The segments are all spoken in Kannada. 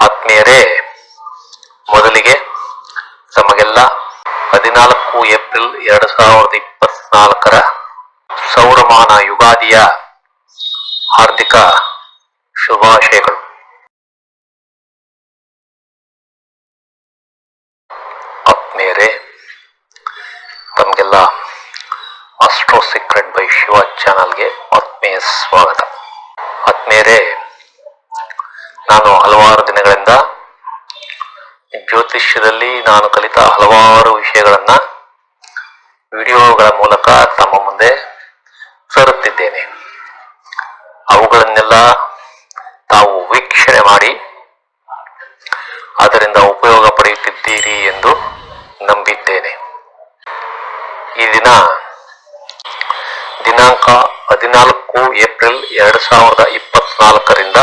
ಆತ್ಮೀಯರೇ, ಮೊದಲಿಗೆ ತಮಗೆಲ್ಲ ಹದಿನಾಲ್ಕು ಏಪ್ರಿಲ್ ಎರಡು ಸಾವಿರದ ಇಪ್ಪತ್ನಾಲ್ಕರ ಸೌರಮಾನ ಯುಗಾದಿಯ ಹಾರ್ದಿಕ ಶುಭಾಶಯಗಳು. ಆತ್ಮೀಯರೇ, ತಮಗೆಲ್ಲ ಅಸ್ಟ್ರೋ ಸೀಕ್ರೆಟ್ ಬೈ ಶಿವ ಚಾನಲ್ಗೆ ಆತ್ಮೀಯ ಸ್ವಾಗತ. ಆತ್ಮೀಯರೇ ನಾನು ಹಲವಾರು ದಿನಗಳಿಂದ ಜ್ಯೋತಿಷ್ಯದಲ್ಲಿ ನಾನು ಕಲಿತ ಹಲವಾರು ವಿಷಯಗಳನ್ನ ವಿಡಿಯೋಗಳ ಮೂಲಕ ತಮ್ಮ ಮುಂದೆ ಸರುತ್ತಿದ್ದೇನೆ. ಅವುಗಳನ್ನೆಲ್ಲ ತಾವು ವೀಕ್ಷಣೆ ಮಾಡಿ ಅದರಿಂದ ಉಪಯೋಗ ಪಡೆಯುತ್ತಿದ್ದೀರಿ ಎಂದು ನಂಬಿದ್ದೇನೆ. ಈ ದಿನ ದಿನಾಂಕ ಹದಿನಾಲ್ಕು ಏಪ್ರಿಲ್ ಎರಡು ಸಾವಿರದ ಇಪ್ಪತ್ನಾಲ್ಕರಿಂದ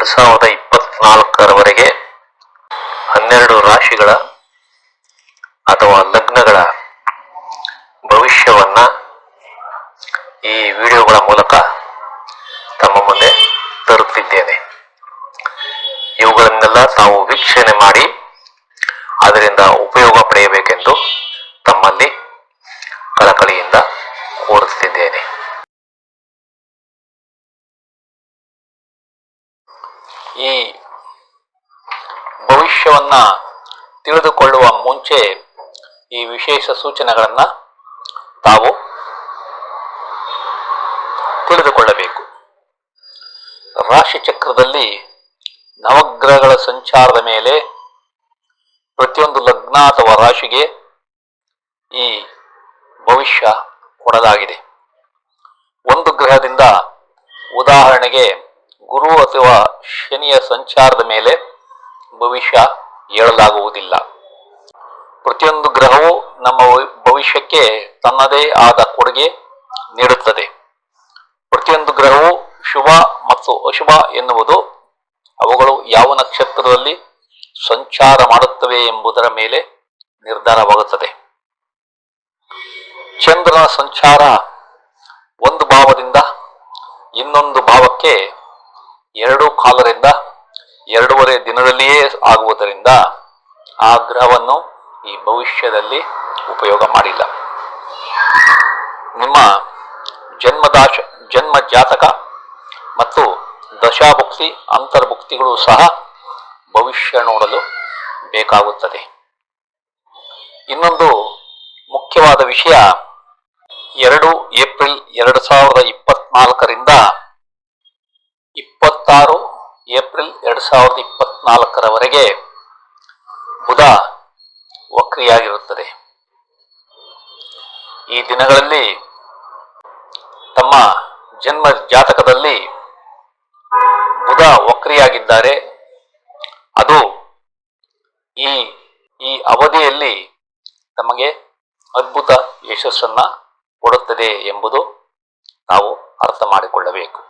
ಎರಡು ಸಾವಿರದ ಇಪ್ಪತ್ನಾಲ್ಕರವರೆಗೆ ಹನ್ನೆರಡು ರಾಶಿಗಳ ಅಥವಾ ಲಗ್ನಗಳ ಭವಿಷ್ಯವನ್ನ ಈ ವಿಡಿಯೋಗಳ ಮೂಲಕ ತಮ್ಮ ಮುಂದೆ ತರುತ್ತಿದ್ದೇನೆ. ಇವುಗಳನ್ನೆಲ್ಲ ತಾವು ವೀಕ್ಷಣೆ ಮಾಡಿ, ಅದರಿಂದ ಉಪಯೋಗ ಮುಂಚೆ ಈ ವಿಶೇಷ ಸೂಚನೆಗಳನ್ನ ತಾವು ತಿಳಿದುಕೊಳ್ಳಬೇಕು. ರಾಶಿ ಚಕ್ರದಲ್ಲಿ ನವಗ್ರಹಗಳ ಸಂಚಾರದ ಮೇಲೆ ಪ್ರತಿಯೊಂದು ಲಗ್ನ ಅಥವಾ ರಾಶಿಗೆ ಈ ಭವಿಷ್ಯ ಕೊಡಲಾಗಿದೆ. ಒಂದು ಗ್ರಹದಿಂದ ಉದಾಹರಣೆಗೆ ಗುರು ಅಥವಾ ಶನಿಯ ಸಂಚಾರದ ಮೇಲೆ ಭವಿಷ್ಯ ಹೇಳಲಾಗುವುದಿಲ್ಲ ಪ್ರತಿಯೊಂದು ಗ್ರಹವು ನಮ್ಮ ಭವಿಷ್ಯಕ್ಕೆ ತನ್ನದೇ ಆದ ಕೊಡುಗೆ ನೀಡುತ್ತದೆ. ಪ್ರತಿಯೊಂದು ಗ್ರಹವು ಶುಭ ಮತ್ತು ಅಶುಭ ಎನ್ನುವುದು ಅವುಗಳು ಯಾವ ನಕ್ಷತ್ರದಲ್ಲಿ ಸಂಚಾರ ಮಾಡುತ್ತವೆ ಎಂಬುದರ ಮೇಲೆ ನಿರ್ಧಾರವಾಗುತ್ತದೆ. ಚಂದ್ರನ ಸಂಚಾರ ಒಂದು ಭಾವದಿಂದ ಇನ್ನೊಂದು ಭಾವಕ್ಕೆ ಎರಡು ಕಾಲರಿಂದ ಎರಡೂವರೆ ದಿನದಲ್ಲಿಯೇ ಆಗುವುದರಿಂದ ಆ ಗ್ರಹವನ್ನು ಈ ಭವಿಷ್ಯದಲ್ಲಿ ಉಪಯೋಗ ಮಾಡಿಲ್ಲ. ನಿಮ್ಮ ಜನ್ಮದಾಶ ಜನ್ಮ ಜಾತಕ ಮತ್ತು ದಶಾಭುಕ್ತಿ, ಅಂತರ್ಭುಕ್ತಿಗಳು ಸಹ ಭವಿಷ್ಯ ನೋಡಲು ಬೇಕಾಗುತ್ತದೆ. ಇನ್ನೊಂದು ಮುಖ್ಯವಾದ ವಿಷಯ, ಎರಡು ಏಪ್ರಿಲ್ ಎರಡು ಸಾವಿರದ ಇಪ್ಪತ್ನಾಲ್ಕರಿಂದ ಇಪ್ಪತ್ತಾರು ಏಪ್ರಿಲ್ ಎರಡು ಸಾವಿರದ ಇಪ್ಪತ್ನಾಲ್ಕರವರೆಗೆ ಬುಧ ವಕ್ರಿಯಾಗಿರುತ್ತದೆ ಈ ದಿನಗಳಲ್ಲಿ ತಮ್ಮ ಜನ್ಮ ಜಾತಕದಲ್ಲಿ ಬುಧ ವಕ್ರಿಯಾಗಿದ್ದಾರೆ. ಅದು ಈ ಈ ಅವಧಿಯಲ್ಲಿ ತಮಗೆ ಅದ್ಭುತ ಯಶಸ್ಸನ್ನ ಕೊಡುತ್ತದೆ ಎಂಬುದು ನಾವು ಅರ್ಥ ಮಾಡಿಕೊಳ್ಳಬೇಕು.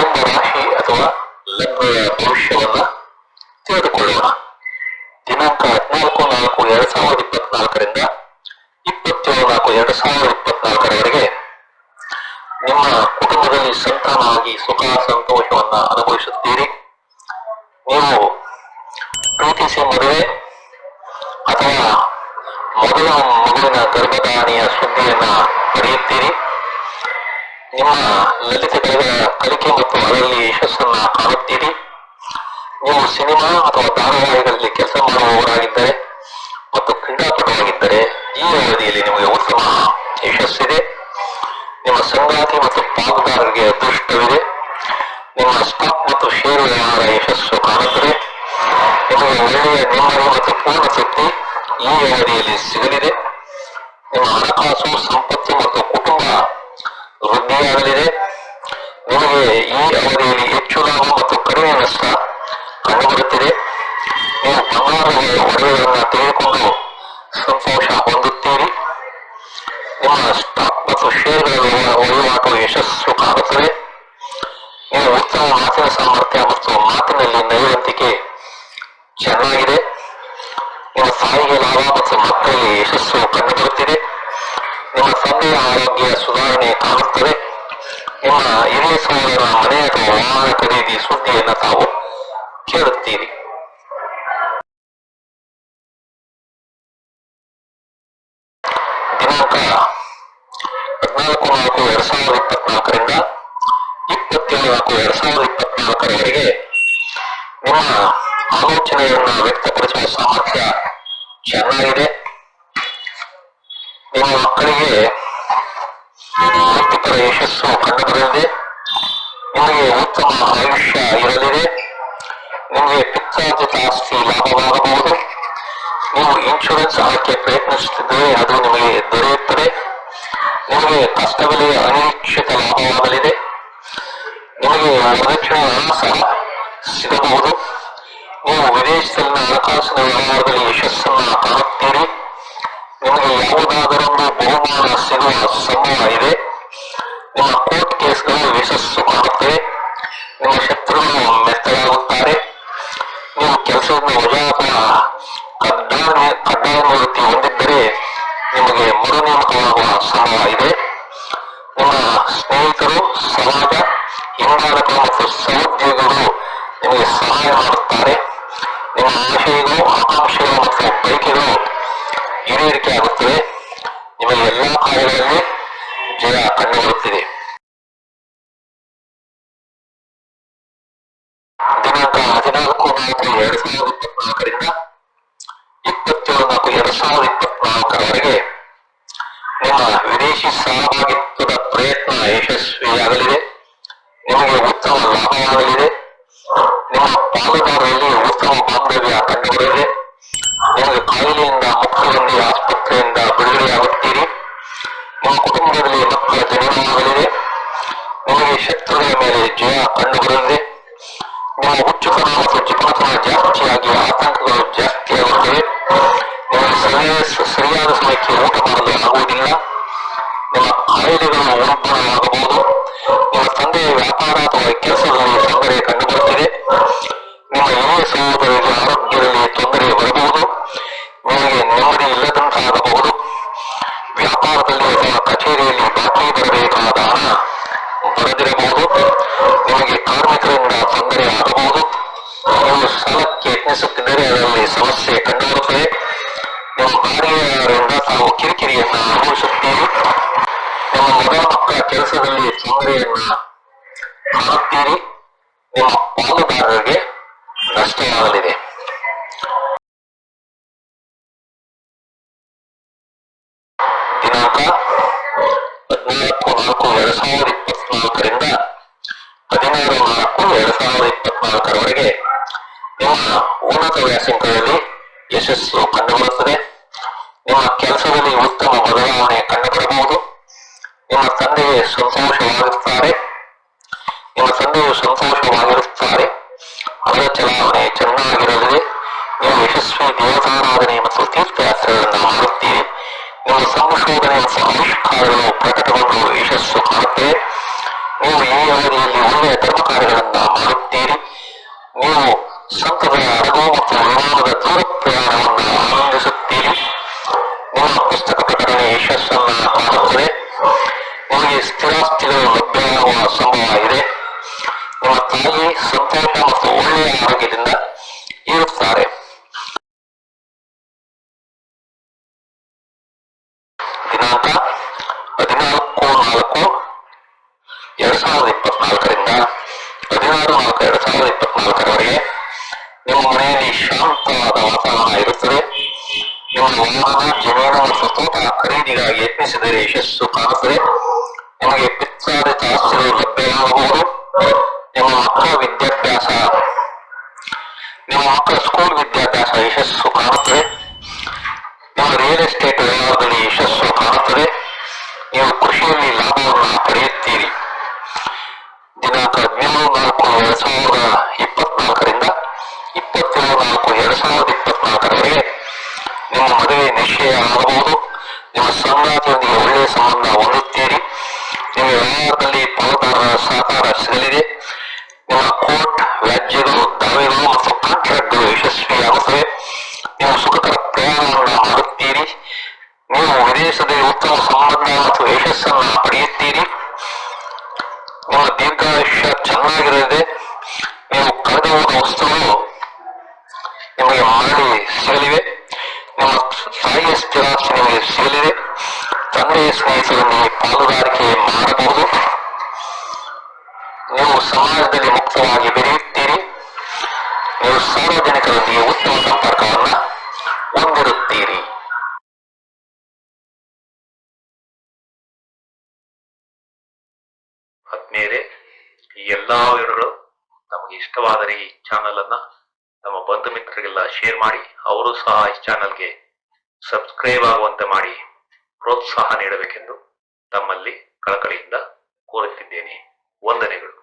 ಒಂದು ರಾಶಿ ಅಥವಾ ತಿಳಿದುಕೊಳ್ಳೋಣ. ದಿನಾಂಕ ಹದಿನಾಲ್ಕು ನಾಲ್ಕು ಎರಡ್ ಸಾವಿರದ ಇಪ್ಪತ್ನಾಲ್ಕರಿಂದ ಇಪ್ಪತ್ತೇಳು ನಾಲ್ಕು ಎರಡ್ ಸಾವಿರದ ಇಪ್ಪತ್ನಾಲ್ಕರವರೆಗೆ ನಿಮ್ಮ ಕುಟುಂಬದಲ್ಲಿ ಸಂತಾನವಾಗಿ ಸುಖ ಸಂತೋಷವನ್ನ ಅನುಭವಿಸುತ್ತೀರಿ. ನೀವು ಪ್ರೀತಿಸಿ ಮದುವೆ ಅಥವಾ ಮೊದಲ ಮಗುವಿನ ಗರ್ಭಧಾರಣೆಯ ಸುದ್ದಿಯನ್ನ ಪಡೆಯುತ್ತೀರಿ. ನಿಮ್ಮ ಲಲಿತ ಕಲಿಕೆ ಮತ್ತು ಅದರಲ್ಲಿ ಯಶಸ್ಸನ್ನ ಕಾಣುತ್ತೀರಿ. ನೀವು ಸಿನಿಮಾ ಅಥವಾ ಧಾರಾವಾಹಿಗಳಲ್ಲಿ ಕೆಲಸ ಮಾಡುವವರಾಗಿದ್ದರೆ ಮತ್ತು ಕ್ರೀಡಾಪಟುವಾಗಿದ್ದರೆ ಈ ಅವಧಿಯಲ್ಲಿ ನಿಮಗೆ ಉತ್ತಮ ಯಶಸ್ಸಿದೆ. ನಿಮ್ಮ ಸಂಗಾತಿ ಮತ್ತು ಪಾಲುದಾರರಿಗೆ ಅದೃಷ್ಟವಿದೆ. ನಿಮ್ಮ ಸ್ಟಾಕ್ ಮತ್ತು ಷೇರು ವ್ಯವಹಾರ ಯಶಸ್ಸು ಕಾಣುತ್ತದೆ. ನಿಮಗೆ ಒಳ್ಳೆಯ ನೆಮ್ಮದಿ ಮತ್ತು ಪೂರ್ಣ ತೃಪ್ತಿ ಈ ಅವಧಿಯಲ್ಲಿ ಸಿಗಲಿದೆ. ನಿಮ್ಮ ಹಣಕಾಸು, ಸಂಪತ್ತು ಮತ್ತು ಕುಟುಂಬ ವೃದ್ಧಿಯಾಗಲಿದೆ. ನಿಮಗೆ ಈ ಅವಧಿಯಲ್ಲಿ ಹೆಚ್ಚು ಲಾಭ ಮತ್ತು ಕಡಿಮೆ ನಷ್ಟ ಕಂಡುಬರುತ್ತಿದೆ ನೀವು ಬಂಗಾರದ ಒಡವೆಗಳನ್ನು ತೆಗೆದುಕೊಂಡು ಸಂತೋಷ ಹೊಂದುತ್ತೀರಿ. ನಿಮ್ಮ ಸ್ಟಾಕ್ ಮತ್ತು ಷೇರುಗಳ ವಹಿವಾಟು ಯಶಸ್ಸು ಕಾಣುತ್ತದೆ. ನೀವು ಉತ್ತಮ ಮಾತಿನ ಸಾಮರ್ಥ್ಯ ಮತ್ತು ಮಾತಿನಲ್ಲಿ ನೈವಂತಿಕೆ ಚೆನ್ನಾಗಿದೆ. ನಿಮ್ಮ ತಾಯಿಗೆ ಲಾಭ ಮತ್ತು ಮಕ್ಕಳಿಗೆ ಯಶಸ್ಸು ಕಂಡುಬರುತ್ತಿದೆ. ನಿಮ್ಮ ತಂದೆಯ ಆರೋಗ್ಯ ಸುಧಾರಣೆ ಕಾಣುತ್ತದೆ. ನಿಮ್ಮ ಹಿರಿಯ ಸಹೋದರ ಮನೆ ಅಥವಾ ವಾಹನ ಖರೀದಿ ಸುದ್ದಿಯನ್ನು ತಾವು ಕೇಳುತ್ತೀರಿ. ದಿನಾಂಕ ಹದಿನಾಲ್ಕು ನಾಲ್ಕು ಎರಡ್ ಸಾವಿರದ ಇಪ್ಪತ್ನಾಲ್ಕರಿಂದ ಇಪ್ಪತ್ತೇಳು ನಾಲ್ಕು ಎರಡ್ ಸಾವಿರದ ಇಪ್ಪತ್ನಾಲ್ಕರವರೆಗೆ ನಿಮ್ಮ ಆಲೋಚನೆಯನ್ನು ವ್ಯಕ್ತಪಡಿಸುವ ಸಾಮರ್ಥ್ಯ ಚೆನ್ನಾಗಿದೆ. ನಿಮ್ಮ ಮಕ್ಕಳಿಗೆ ವೃತ್ತಿಪರ ಯಶಸ್ಸು ಕಂಡುಬರಲಿದೆ. ನಿಮಗೆ ಉತ್ತಮ ನಿಮಗೆ ಪಿತ್ರಾರ್ಜಿತ ಆಸ್ತಿ ಲಾಭವಾಗಬಹುದು ನೀವು ಇನ್ಶೂರೆನ್ಸ್ ಹಾಕಿ ಪ್ರಯತ್ನಿಸುತ್ತಿದ್ದರೆ ಅದು ನಿಮಗೆ ದೊರೆಯುತ್ತದೆ ನಿಮಗೆ ಕಷ್ಟದಲ್ಲಿ ಅನಿರೀಕ್ಷಿತ ಲಾಭವಾಗಲಿದೆ ನಿಮಗೆ ವರದಕ್ಷಿಣೆ ಹಣ ಸಹ ಸಿಗಬಹುದು ನೀವು ವಿದೇಶದಲ್ಲಿನ ಹಣಕಾಸಿನ ವ್ಯವಹಾರದಲ್ಲಿ ಯಶಸ್ಸನ್ನು ಕಾಣುತ್ತೀರಿ ನಿಮಗೆ ಯಾವುದಾದರೊಂದು ಬಹುಮಾನ ಸಿಗುವ ಸಂಭವ ಇದೆ ನಿಮ್ಮ ಕೋರ್ಟ್ ಕೇಸ್ಗಳು ಯಶಸ್ಸು ಕಾಣುತ್ತವೆ ನಿಮ್ಮ ಶತ್ರುಗಳು ಮೆತ್ತಗಾಗುತ್ತಾರೆ ವಜಾ ಅಥವಾ ಕಡ್ಡಾಯ ಕಡ್ಡಾಯ ನಿವೃತ್ತಿ ಹೊಂದಿದ್ದರೆ ನಿಮಗೆ ಮರು ನೇಮಕವಾಗುವ ಸಂಭವ ಇದೆ. ನಿಮ್ಮ ಸ್ನೇಹಿತರು, ಸಮಾಜ ಹಿಂಬಾಲಕರು ಮತ್ತು ಸಹೋದ್ಯೋಗಿಗಳು ನಿಮಗೆ ಸಹಾಯ ಮಾಡುತ್ತಾರೆ. ನಿಮ್ಮ ಆಶಯಗಳು, ಆಕಾಂಕ್ಷೆಗಳು ಮತ್ತು ಬಯಕೆಗಳು ಈಡೇರಿಕೆ ಆಗುತ್ತವೆ ನಿಮಗೆ ಎಲ್ಲಾ ಕಾರ್ಯಗಳಲ್ಲಿ ಜಯ ಕಂಡುಬರುತ್ತಿದೆ. ದಿನಾಂಕ ಹದಿನಾಲ್ಕು ನಾಲ್ಕು ಎರಡ್ ಸಾವಿರದ ಇಪ್ಪತ್ನಾಲ್ಕರಿಂದ ಇಪ್ಪತ್ತೇಳು ನಾಲ್ಕು ಎರಡ್ ಸಾವಿರದ ಇಪ್ಪತ್ನಾಲ್ಕರವರೆಗೆ ನಿಮ್ಮ ವಿದೇಶಿ ಸಹಭಾಗಿತ್ವದ ಪ್ರಯತ್ನ ಯಶಸ್ವಿಯಾಗಲಿದೆ. ನಿಮಗೆ ಉತ್ತಮ ಲಾಭವಾಗಲಿದೆ. ನಿಮ್ಮ ಪಾಲುದಾರರಲ್ಲಿ ಉತ್ತಮ ಬಾಂಧವ್ಯ ಕಂಡುಬರಲಿದೆ. ನಿಮಗೆ ಕಾಯಿಲೆಯಿಂದ ಮುಕ್ತಿ ಹೊಂದಿ ಆಸ್ಪತ್ರೆಯಿಂದ ಬಿಡುಗಡೆಯಾಗುತ್ತೀರಿ. ನಿಮ್ಮ ಕುಟುಂಬದಲ್ಲಿ ಮಕ್ಕಳ ಜನನವಾಗಲಿದೆ. ನಿಮಗೆ ಶತ್ರುಗಳ ಮೇಲೆ ಜಯ ಕಂಡುಬರಲಿದೆ. ಮತ್ತು ಜಿಪುಣತನ ಜಾಸ್ತಿಯಾಗಿ ಆತಂಕಗಳು ಜಾಸ್ತಿಯಾಗುತ್ತವೆ ನಿಮಗೆ ಸರಿಯಾದ ಸರಿಯಾದ ಸಮಯಕ್ಕೆ ಊಟ ಮಾಡಲು ಆಗುವುದಿಲ್ಲ ನಿಮ್ಮ ಕಾಯಿಲೆಗಳು ಉಲ್ಬಣವಾಗಬಹುದು ನಿಮ್ಮ ತಂದೆಯ ವ್ಯಾಪಾರ ಅಥವಾ ಕೆಲಸದಲ್ಲಿ ತೊಂದರೆ ಕಂಡುಬರುತ್ತಿದೆ ನಿಮ್ಮ ಹಿರಿಯ ಸಹೋದರರಿಗೆ ಆರೋಗ್ಯದಲ್ಲಿ ತೊಂದರೆ ಬರಬಹುದು ನಿಮಗೆ ನೆಮ್ಮದಿ ಇಲ್ಲದಂತಾಗಬಹುದು ವ್ಯಾಪಾರದಲ್ಲಿ ಅಥವಾ ಕಚೇರಿಯಲ್ಲಿ ಬಾಕಿ ಬರಬೇಕಾದ ಹಣ ಬರದಿರಬಹುದು ನಿಮಗೆ ಕಾರ್ಮಿಕರಿಂದ ತೊಂದರೆ ಆಗಬಹುದು ನೀವು ಸಾಲಕ್ಕೆ ಯತ್ನಿಸುತ್ತಿದ್ದರೆ ಅದರಲ್ಲಿ ಸಮಸ್ಯೆ ಕಂಡುಬರುತ್ತದೆ ನಿಮ್ಮ ಬಾಡಿಗೆದಾರರಿಂದ ತಾವು ಕಿರಿಕಿರಿಯನ್ನ ಅನುಭವಿಸುತ್ತೀರಿ ನಿಮ್ಮ ಮೊದಲ ಮಕ್ಕಳ ಕೆಲಸದಲ್ಲಿ ತೊಂದರೆಯನ್ನ ಕಾಣುತ್ತೀರಿ ನಿಮ್ಮ ಪಾಲುದಾರರಿಗೆ ನಷ್ಟವಾಗಲಿದೆ ದಿನಾಂಕ ಹದಿನಾಲ್ಕು ನಾಲ್ಕು ಎರಡ್ ಸಾವಿರದ ಇಪ್ಪತ್ನಾಲ್ಕರಿಂದ ಹದಿನಾರು ನಾಲ್ಕು ಎರಡ್ ಸಾವಿರದ ಇಪ್ಪತ್ನಾಲ್ಕರವರೆಗೆ ನಿಮ್ಮ ಉನ್ನತ ವ್ಯಾಸಂಗದಲ್ಲಿ ಯಶಸ್ಸು ಕಂಡುಬರುತ್ತದೆ. ನಿಮ್ಮ ಕೆಲಸದಲ್ಲಿ ಉತ್ತಮ ಬದಲಾವಣೆ ಕಂಡುಬರಬಹುದು. ನಿಮ್ಮ ತಂದೆಗೆ ಸಂತೋಷವಾಗಿರುತ್ತಾರೆ. ನಿಮ್ಮ ತಂದೆಯು ಸಂತೋಷವಾಗಿರುತ್ತಾರೆ. ಅವರ ಚಲಾವಣೆ ಚೆನ್ನಾಗಿರಲಿದೆ ನೀವು ಯಶಸ್ವಿ ದೇವತಾರಾಧನೆ ಮತ್ತು ತೀರ್ಥಯಾತ್ರೆಗಳನ್ನು ಮಾಡುತ್ತೀರಿ. ನಿಮ್ಮ ಸಂಶೋಧನೆ ಮತ್ತು ಆವಿಷ್ಕಾರಗಳು ಸಂತೋಷ ಮತ್ತು ಒಳ್ಳೆಯ ಆರೋಗ್ಯದಿಂದ ಇರುತ್ತಾರೆ ದಿನಾಂಕ ಹದಿನಾಲ್ಕು ನಾಲ್ಕು ಎರಡ್ ಸಾವಿರದ ಇಪ್ಪತ್ನಾಲ್ಕರಿಂದ ಹದಿನಾರು ನಾಲ್ಕು ಎರಡ್ ಸಾವಿರದ ಇಪ್ಪತ್ನಾಲ್ಕರವರೆಗೆ ನಿಮ್ಮ ಮನೆಯಲ್ಲಿ ಶಾಂತವಾದ ವಾತಾವರಣ ಇರುತ್ತದೆ ನಿಮ್ಮ ವಾಹನ ಜಮೀನು ಮತ್ತು ತೋಟ ಖರೀದಿಗಾಗಿ ಯತ್ನಿಸಿದರೆ ಯಶಸ್ಸು ಕಾಣುತ್ತದೆ ನಿಮಗೆ ಪಿತ್ರಾದಿತ ಆಸ್ತಿಗಳು ಲಭ್ಯವಾಗಬಹುದು ನಿಮ್ಮ ಮಕ್ಕಳ ವಿದ್ಯಾಭ್ಯಾಸ, ನಿಮ್ಮ ಮಕ್ಕಳ ಸ್ಕೂಲ್ ವಿದ್ಯಾಭ್ಯಾಸ ಯಶಸ್ಸು ಕಾಣುತ್ತದೆ. ನಿಮ್ಮ ರಿಯಲ್ ಎಸ್ಟೇಟ್ ವ್ಯವಹಾರದಲ್ಲಿ ಯಶಸ್ಸು ಕಾಣುತ್ತದೆ. ನೀವು ಕೃಷಿಯಲ್ಲಿ ಲಾಭವನ್ನು ಪಡೆಯುತ್ತೀರಿ. ದಿನಾಂಕ ಹದಿನೇಳು, ನಾಲ್ಕು, ಎರಡ್ ಸಾವಿರದ ಇಪ್ಪತ್ನಾಲ್ಕರಿಂದ ಇಪ್ಪತ್ತೇಳು, ನಾಲ್ಕು, ಎರಡ್ ಸಾವಿರದ ಇಪ್ಪತ್ನಾಲ್ಕರವರೆಗೆ ನಿಮ್ಮ ಮದುವೆ ನಿಶ್ಚಯ ಆಗಬಹುದು. ನಿಮ್ಮ ಸಂಗಾತಿಯೊಂದಿಗೆ ಒಳ್ಳೆಯ ಸಂಬಂಧ ಹೊಂದುತ್ತೀರಿ. ನಿಮ್ಮ ವ್ಯವಹಾರದಲ್ಲಿ ಪಾಲುದಾರರ ಸಹಕಾರ ಸಿಗಲಿದೆ. ಕಾಂಟ್ರಾಕ್ಟ್ಗಳು ಯಶಸ್ವಿಯಾಗುತ್ತವೆ. ನೀವು ಸುಖಕರ ಪ್ರಯಾಣವನ್ನು ಮಾಡುತ್ತೀರಿ. ನೀವು ವಿದೇಶದಲ್ಲಿ ಉತ್ತಮ ಸಂಬಂಧ ಮತ್ತು ಯಶಸ್ಸನ್ನು ಪಡೆಯುತ್ತೀರಿ. ನಿಮ್ಮ ದೀರ್ಘಾಯುಷ್ಯ ಚೆನ್ನಾಗಿರಲಿದೆ. ನೀವು ಕಳೆದ ಹೋದ ನಿಮಗೆ ಮಾಡಿ ಸಿಗಲಿವೆ. ನಿಮ್ಮ ತಾಯಿಯ ಸ್ಥಿರಾಸ್ತಿ ನಿಮಗೆ ಸಿಗಲಿದೆ. ತಂದೆಯ ಸ್ನೇಹಿತರೊಂದಿಗೆ ಪಾಲುದಾರಿಕೆ ಮಾಡಬಹುದು. ನೀವು ಸಮಾಜದಲ್ಲಿ ಮುಕ್ತವಾಗಿ ಬೆರೆಯುತ್ತೀರಿ. ಸಾರ್ವಜನಿಕರೊಂದಿಗೆ ಉತ್ತಮ ಸಂಪರ್ಕವನ್ನ ಹೊಂದಿರುತ್ತೀರಿ. ಆತ್ಮೀಯರೇ ಈ ಎಲ್ಲಾ ವಿವರಗಳು ನಮಗೆ ಇಷ್ಟವಾದರೆ ಈ ಚಾನಲ್ ಅನ್ನ ನಮ್ಮ ಬಂಧು ಮಿತ್ರರಿಗೆಲ್ಲ ಶೇರ್ ಮಾಡಿ, ಅವರು ಸಹ ಈ ಚಾನಲ್ಗೆ ಸಬ್ಸ್ಕ್ರೈಬ್ ಆಗುವಂತೆ ಮಾಡಿ ಪ್ರೋತ್ಸಾಹ ನೀಡಬೇಕೆಂದು ತಮ್ಮಲ್ಲಿ ಕಳಕಳಿಯಿಂದ ಕೋರುತ್ತಿದ್ದೇನೆ. ವಂದನೆಗಳು.